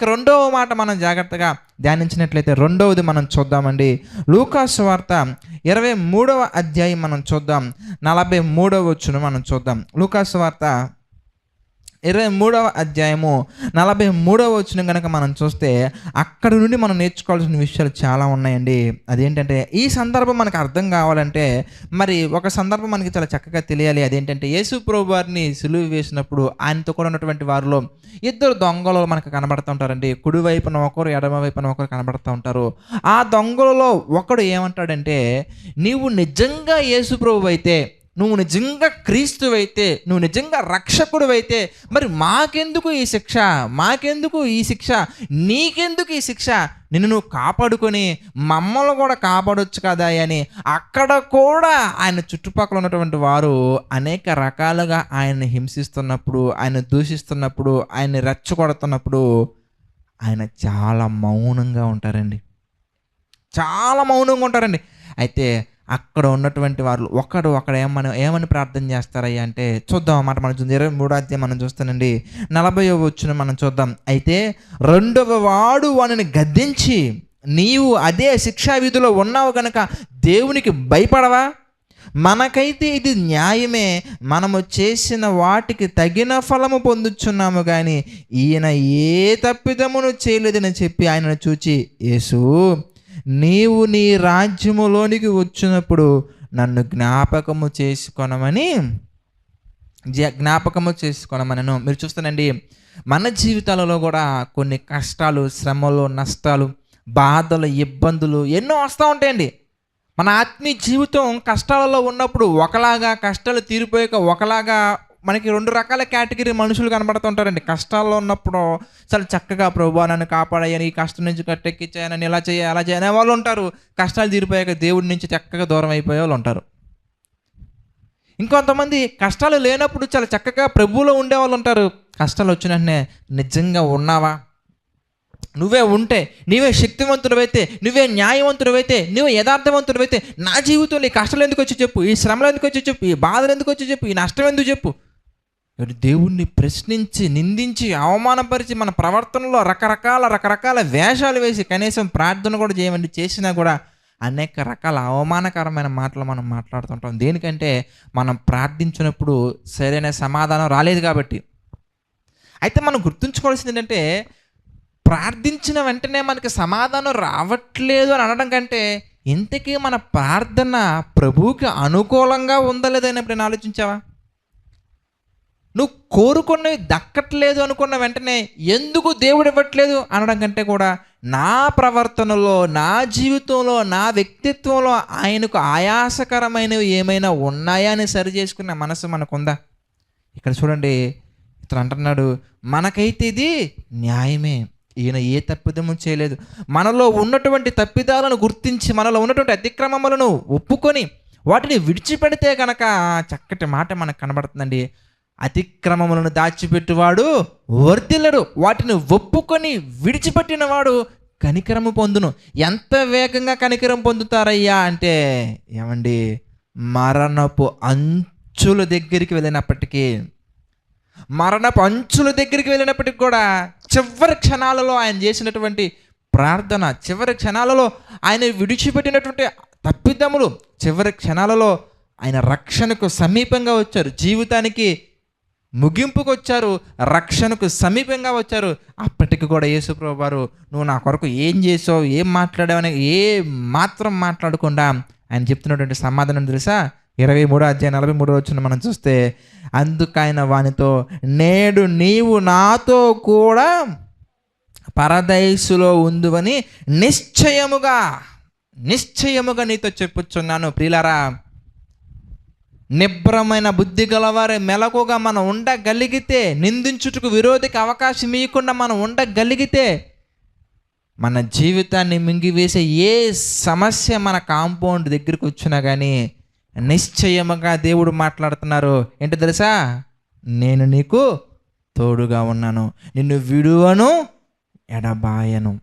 ఇక రెండవ మాట మనం జాగ్రత్తగా ధ్యానించినట్లయితే రెండవది మనం చూద్దామండి. లూకాస్ వార్త ఇరవై మూడవ అధ్యాయం మనం చూద్దాం. నలభై మూడవ వచ్చును మనం చూద్దాం. లూకాస్ వార్త ఇరవై మూడవ అధ్యాయము నలభై మూడవ వచ్చిన కనుక మనం చూస్తే అక్కడ నుండి మనం నేర్చుకోవాల్సిన విషయాలు చాలా ఉన్నాయండి. అదేంటంటే ఈ సందర్భం మనకు అర్థం కావాలంటే మరి ఒక సందర్భం మనకి చాలా చక్కగా తెలియాలి. అదేంటంటే యేసు ప్రభు వారిని సులువు వేసినప్పుడు ఆయనతో కూడా ఉన్నటువంటి వారిలో ఇద్దరు దొంగలు మనకు కనబడుతూ ఉంటారండి. కుడి వైపున ఒకరు ఎడమ వైపున ఒకరు కనబడుతూ ఉంటారు. ఆ దొంగలలో ఒకడు ఏమంటాడంటే నీవు నిజంగా యేసు ప్రభు అయితే నువ్వు నిజంగా క్రీస్తు నువ్వు నిజంగా రక్షకుడు అయితే మరి మాకెందుకు ఈ శిక్ష? మాకెందుకు ఈ శిక్ష? నీకెందుకు ఈ శిక్ష? నిన్ను నువ్వు కాపాడుకొని మమ్మల్ని కూడా కాపాడొచ్చు కదా అని అక్కడ కూడా ఆయన చుట్టుపక్కల ఉన్నటువంటి వారు అనేక రకాలుగా ఆయన్ని హింసిస్తున్నప్పుడు ఆయన దూషిస్తున్నప్పుడు ఆయన్ని రెచ్చగొడుతున్నప్పుడు ఆయన చాలా మౌనంగా ఉంటారండి. చాలా మౌనంగా ఉంటారండి. అయితే అక్కడ ఉన్నటువంటి వారు ఒకడు ఒకడు ఏమని ఏమని ప్రార్థన చేస్తారయ్యా అంటే చూద్దాం అన్నమాట మనం చూద్దాం. ఇరవై మూడో అధ్యాయం మనం చూస్తానండి. నలభై వచ్చిన మనం చూద్దాం. అయితే రెండవ వాడు వానిని గద్దించి నీవు అదే శిక్షా విధిలో ఉన్నావు కనుక దేవునికి భయపడవా? మనకైతే ఇది న్యాయమే. మనము చేసిన వాటికి తగిన ఫలము పొందుచున్నాము కానీ ఈయన ఏ తప్పిదమును చేయలేదని చెప్పి ఆయనను చూచి యేసు నీవు నీ రాజ్యములోనికి వచ్చినప్పుడు నన్ను జ్ఞాపకము చేసుకొనమని జ్ఞాపకము చేసుకొనమనను. మీరు చూస్తానండి మన జీవితాలలో కూడా కొన్ని కష్టాలు శ్రమలు నష్టాలు బాధలు ఇబ్బందులు ఎన్నో వస్తూ ఉంటాయండి. మన ఆత్మీయ జీవితం కష్టాలలో ఉన్నప్పుడు ఒకలాగా కష్టాలు తీరిపోయాక ఒకలాగా మనకి రెండు రకాల కేటగిరీ మనుషులు కనబడుతుంటారండి. కష్టాల్లో ఉన్నప్పుడు చాలా చక్కగా ప్రభు నన్ను కాపాడాయని ఈ కష్టం నుంచి కట్టెక్కించాయని ఇలా చేయ అలా చేయని వాళ్ళు ఉంటారు. కష్టాలు తీరిపోయాక దేవుడి నుంచి చక్కగా దూరం అయిపోయే వాళ్ళు ఉంటారు. ఇంకొంతమంది కష్టాలు లేనప్పుడు చాలా చక్కగా ప్రభువులో ఉండేవాళ్ళు ఉంటారు. కష్టాలు వచ్చిన వెంటనే నిజంగా ఉన్నావా? నువ్వే ఉంటే నీవే శక్తివంతుడవైతే నువ్వే న్యాయవంతుడవైతే నువ్వే యథార్థవంతుడవైతే నా జీవితంలో ఈ కష్టాలు ఎందుకు వచ్చి చెప్పు ఈ శ్రమలు ఎందుకు వచ్చి చెప్పు ఈ బాధలు ఎందుకు వచ్చి చెప్పు ఈ నష్టం ఎందుకు చెప్పు దేవుణ్ణి ప్రశ్నించి నిందించి అవమానపరిచి మన ప్రవర్తనలో రకరకాల రకరకాల వేషాలు వేసి కనీసం ప్రార్థన కూడా చేయమండి చేసినా కూడా అనేక రకాల అవమానకరమైన మాటలు మనం మాట్లాడుతుంటాం. దేనికంటే మనం ప్రార్థించినప్పుడు సరైన సమాధానం రాలేదు కాబట్టి. అయితే మనం గుర్తుంచుకోవాల్సింది ఏంటంటే ప్రార్థించిన వెంటనే మనకి సమాధానం రావట్లేదు అని అనడం కంటే ఇంతకీ మన ప్రార్థన ప్రభువుకి అనుకూలంగా ఉందా లేదా ఎప్పుడైనా ఆలోచించావా? నువ్వు కోరుకున్నవి దక్కట్లేదు అనుకున్న వెంటనే ఎందుకు దేవుడు ఇవ్వట్లేదు అనడం కంటే కూడా నా ప్రవర్తనలో నా జీవితంలో నా వ్యక్తిత్వంలో ఆయనకు ఆయాసకరమైనవి ఏమైనా ఉన్నాయా అని సరి చేసుకున్న మనసు మనకుందా? ఇక్కడ చూడండి ఇతను అంటున్నాడు మనకైతే ఇది న్యాయమే. ఈయన ఏ తప్పిదము చేయలేదు. మనలో ఉన్నటువంటి తప్పిదాలను గుర్తించి మనలో ఉన్నటువంటి అతిక్రమములను ఒప్పుకొని వాటిని విడిచిపెడితే కనుక చక్కటి మాట మనకు కనబడుతుందండి. అతిక్రమములను దాచిపెట్టువాడు వర్ధిల్లడు. వాటిని ఒప్పుకొని విడిచిపెట్టినవాడు కనికరము పొందును. ఎంత వేగంగా కనికరం పొందుతారయ్యా అంటే ఏమండి మరణపు అంచుల దగ్గరికి వెళ్ళినప్పటికీ మరణపు అంచుల దగ్గరికి వెళ్ళినప్పటికి కూడా చివరి క్షణాలలో ఆయన చేసినటువంటి ప్రార్థన చివరి క్షణాలలో ఆయన విడిచిపెట్టినటువంటి తప్పిదములు చివరి క్షణాలలో ఆయన రక్షణకు సమీపంగా వచ్చారు. జీవితానికి ముగింపుకు వచ్చారు రక్షణకు సమీపంగా వచ్చారు. అప్పటికి కూడా యేసుప్రభు వారు నువ్వు నా కొరకు ఏం చేసావు ఏం మాట్లాడావని ఏ మాత్రం మాట్లాడకుండా ఆయన చెప్తున్నటువంటి సమాధానం తెలుసా? ఇరవై మూడో అధ్యాయం నలభై మూడో వచ్చిన మనం చూస్తే అందుకైన వానితో నేడు నీవు నాతో కూడా పరదైసులో ఉందువని నిశ్చయముగా నిశ్చయముగా నీతో చెప్పుచున్నాను. ప్రియులారా నిబ్రమైన బుద్ధి గలవారి మెలకుగా మనం ఉండగలిగితే నిందించుటకు విరోధికి అవకాశం ఇవ్వకుండా మనం ఉండగలిగితే మన జీవితాన్ని మింగివేసే ఏ సమస్య మన కాంపౌండ్ దగ్గరికి వచ్చినా కానీ నిశ్చయముగా దేవుడు మాట్లాడుతున్నారు. ఏంటో తెలుసా? నేను నీకు తోడుగా ఉన్నాను. నిన్ను విడువను ఎడబాయను.